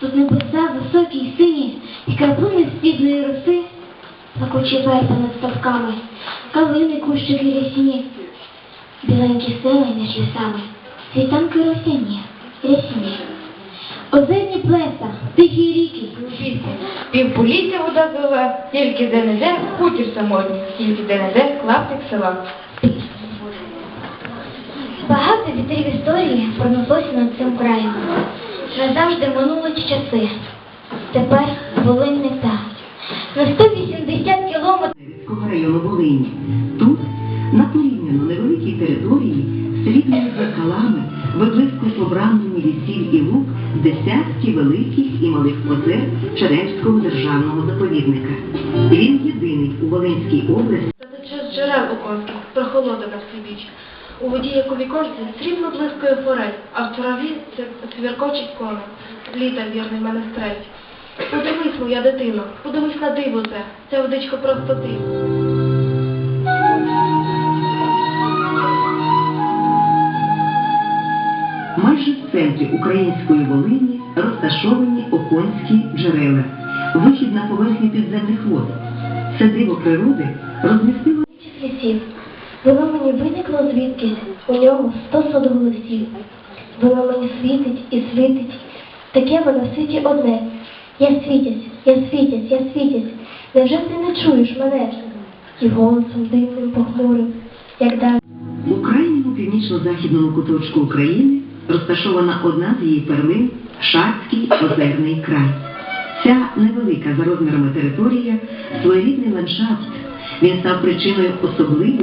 Тут небеса високі й сині, і краплини срібної роси, верби над ставками, калини кущики рясні, біленькі сели між лісами, світанки росяні, рясні. Озерні плеса, тихі ріки. Півполіття вода злила, тільки де-не-де хутір самотній, тільки де-не-де клаптик села. Багато вітрів історії пронеслося над цим краєм. Назавжди минули часи. Тепер Волинь не та. На 180 кілометрів Вінницького району Волині. Тут, на порівняно невеликій території, срібними зеркалами виблискують обрамлені лісів і лук десятки великих і малих озер Черемського державного заповідника. Він єдиний у Волинській області. Та тече з джерел оконських, прохолода на всі біч. У воді, як у віконці, срібно блискує форель, а в траві це свіркочить коник. Літа вірний мене стрель. Подивись, моя дитино, подивись на диво це, ця водичка просто ти. Майже в центрі української Волині розташовані Оконські джерела, вихід на поверхню підземних вод. Це диво природи розмістило лісів. Воно мені виникло звідкись, у нього сто сот голосів. Воно мені світить і світить, таке воно в світі одне. Я світять, я світять, я світять. Невже ти не чуєш мене? І голосом дивним похмурим, як дав. У крайньому північно-західному куточку України розташована одна з її перлин Шацький озерний край. Ця невелика за розмірами територія своєрідний ландшафт. Він став причиною особливої